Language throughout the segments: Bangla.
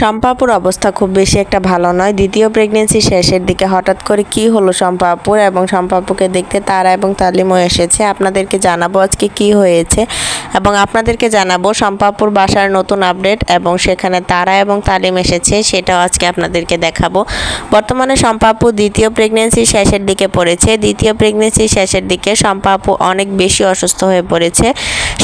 শম্পাপুর অবস্থা খুব বেশি একটা ভালো নয়। দ্বিতীয় প্রেগনেন্সি শেষের দিকে হঠাৎ করে কি হলো শম্পাপুর এবং শম্পাপুকে দেখতে তারা এবং তালিমও এসেছে। আপনাদেরকে জানাব আজকে কি হয়েছে এবং আপনাদেরকে জানাব শম্পাপুর বাসার নতুন আপডেট এবং সেখানে তারা এবং তালিম এসেছে সেটাও আজকে আপনাদেরকে দেখাবো। বর্তমানে শম্পাপু দ্বিতীয় প্রেগনেন্সি শেষের দিকে পড়েছে। দ্বিতীয় প্রেগনেন্সি শেষের দিকে শম্পাপু অনেক বেশি অসুস্থ হয়ে পড়েছে।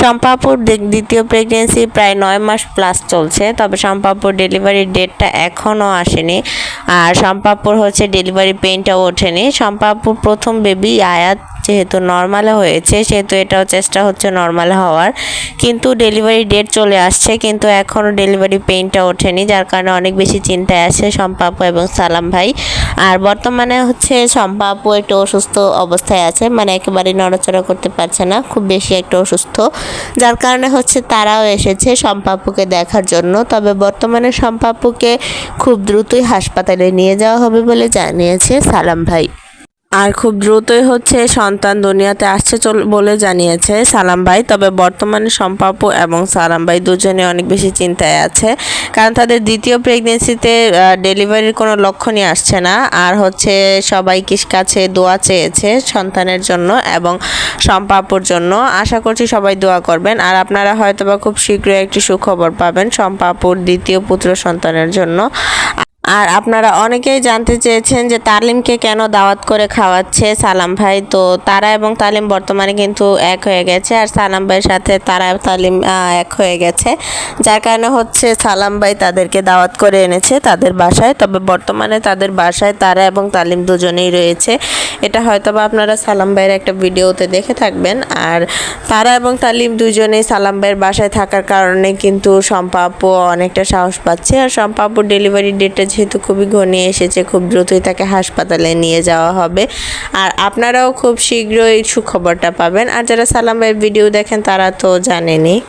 শম্পাপুর দ্বিতীয় প্রেগনেন্সি প্রায় নয় মাস প্লাস চলছে। তবে শম্পাপুর ডেলিভারির ডেটটা এখনও আসেনি। আর শম্পাপুর হচ্ছে ডেলিভারি পেইনটাও ওঠেনি। শম্পাপুর প্রথম বেবি আয়াত যেহেতু নর্মালে হয়েছে, সেহেতু এটাও চেষ্টা হচ্ছে নর্মাল হওয়ার। কিন্তু ডেলিভারি ডেট চলে আসছে, কিন্তু এখনও ডেলিভারি পেইনটা ওঠেনি, যার কারণে অনেক বেশি চিন্তায় আছে শম্পাপু এবং সালাম ভাই। আর বর্তমানে হচ্ছে শম্পা আপু একটু অসুস্থ অবস্থায় আছে মানে একেবারে নড়াচড়া করতে পারছে না, খুব বেশি একটা অসুস্থ। যার কারণে হচ্ছে তারাও এসেছে শম্পাপুকে দেখার জন্য, তবে বর্তমানে শম্পাপুকে খুব দ্রুতই হাসপাতালে নিয়ে যাওয়া হবে বলে জানিয়েছে সালাম ভাই। আর খুব দ্রুতই হচ্ছে সন্তান দুনিয়াতে আসছে বলে জানিয়েছে সালাম ভাই। তবে বর্তমানে সম্পাপু এবং সালাম ভাই দুজনে অনেক বেশি চিন্তায় আছে। কারণ তাদের দ্বিতীয় প্রেগনেন্সিতে ডেলিভারির কোনো লক্ষণই আসছে না। আর হচ্ছে সবাই কিস কাছে দোয়া চেয়েছে সন্তানের জন্য এবং সম্পাপুর জন্য। আশা করছি সবাই দোয়া করবেন। আর আপনারা হয়তোবা খুব শীঘ্রই একটি সুখবর পাবেন সম্পাপুর দ্বিতীয় পুত্র সন্তানের জন্য। আর আপনারা অনেকেই জানতে চেয়েছেন যে তালিমকে কেন দাওয়াত করে খাওয়াচ্ছে সালাম ভাই। তো তারা এবং তালিম বর্তমানে কিন্তু এক হয়ে গেছে আর সালাম ভাইয়ের সাথে তারা তালিম এক হয়ে গেছে। যার কারণে হচ্ছে সালাম ভাই তাদেরকে দাওয়াত করে এনেছে তাদের বাসায়। তবে বর্তমানে তাদের বাসায় তারা এবং তালিম দুজনেই রয়েছে। এটা হয়তো বা আপনারা সালাম ভাইয়ের একটা ভিডিওতে দেখে থাকবেন। আর তারা এবং তালিম দুজনেই সালাম ভাইয়ের বাসায় থাকার কারণে কিন্তু সম্পাপু অনেকটা সাহস পাচ্ছে। আর সম্পাপুর ডেলিভারি ডেটটা যেহেতু খুবই ঘনিয়ে এসেছে, খুব দ্রুতই তাকে হাসপাতালে নিয়ে যাওয়া হবে। আর আপনারাও খুব শীঘ্রই সুখবরটা পাবেন। আর যারা সালাম ভাইয়ের ভিডিও দেখেন, তারা তো জানেনই।